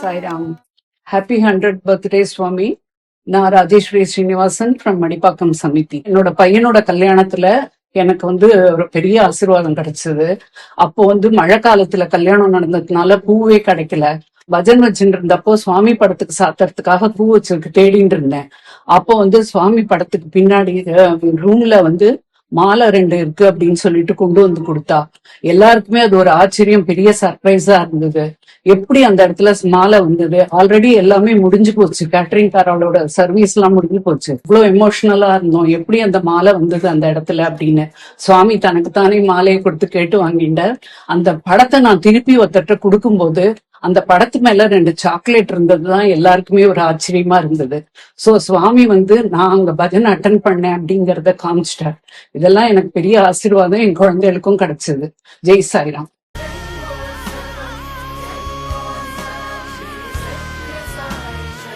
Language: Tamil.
Sairam. Happy hundred birthday Swami. நான் ராஜேஸ்வரி ஸ்ரீனிவாசன் ஃப்ரம் மணிப்பாக்கம் சமிதி. என்னோட பையனோட கல்யாணத்துல எனக்கு வந்து ஒரு பெரிய ஆசீர்வாதம் கிடைச்சது. அப்போ வந்து மழை காலத்துல கல்யாணம் நடந்ததுனால பூவே கிடைக்கல. பஜன் வச்சுட்டு இருந்தப்போ சுவாமி படத்துக்கு சாத்துறதுக்காக பூ வச்சிருக்கு தேடிட்டு இருந்தேன். அப்போ வந்து சுவாமி படத்துக்கு பின்னாடி ரூம்ல வந்து மாலை ரெண்டு இருக்கு அப்படின்னு சொல்லிட்டு கொண்டு வந்து கொடுத்தா. எல்லாருக்குமே அது ஒரு ஆச்சரியம் பெரிய சர்ப்ரைஸா இருந்தது. எப்படி அந்த இடத்துல மாலை வந்தது? ஆல்ரெடி எல்லாமே முடிஞ்சு போச்சு. கேட்டரிங் காரோட சர்வீஸ் எல்லாம் முடிஞ்சு போச்சு. இவ்வளவு எமோஷனலா இருந்தோம். எப்படி அந்த மாலை வந்தது அந்த இடத்துல அப்படின்னு. சுவாமி தனக்கு தானே மாலையை கொடுத்து கேட்டு வாங்கிட்டார். அந்த படத்தை நான் திருப்பி ஒருத்தட்ட கொடுக்கும்போது அந்த படத்து மேல ரெண்டு சாக்லேட் இருந்ததுதான் எல்லாருக்குமே ஒரு ஆச்சரியமா இருந்தது. சோ சுவாமி வந்து நான் அங்க பஜனை அட்டன் பண்ணேன் அப்படிங்கறத காமிச்சிட்டார். இதெல்லாம் எனக்கு பெரிய ஆசீர்வாதம் என் குழந்தைகளுக்கும் கிடைச்சது. ஜெய் சாய்ராம்.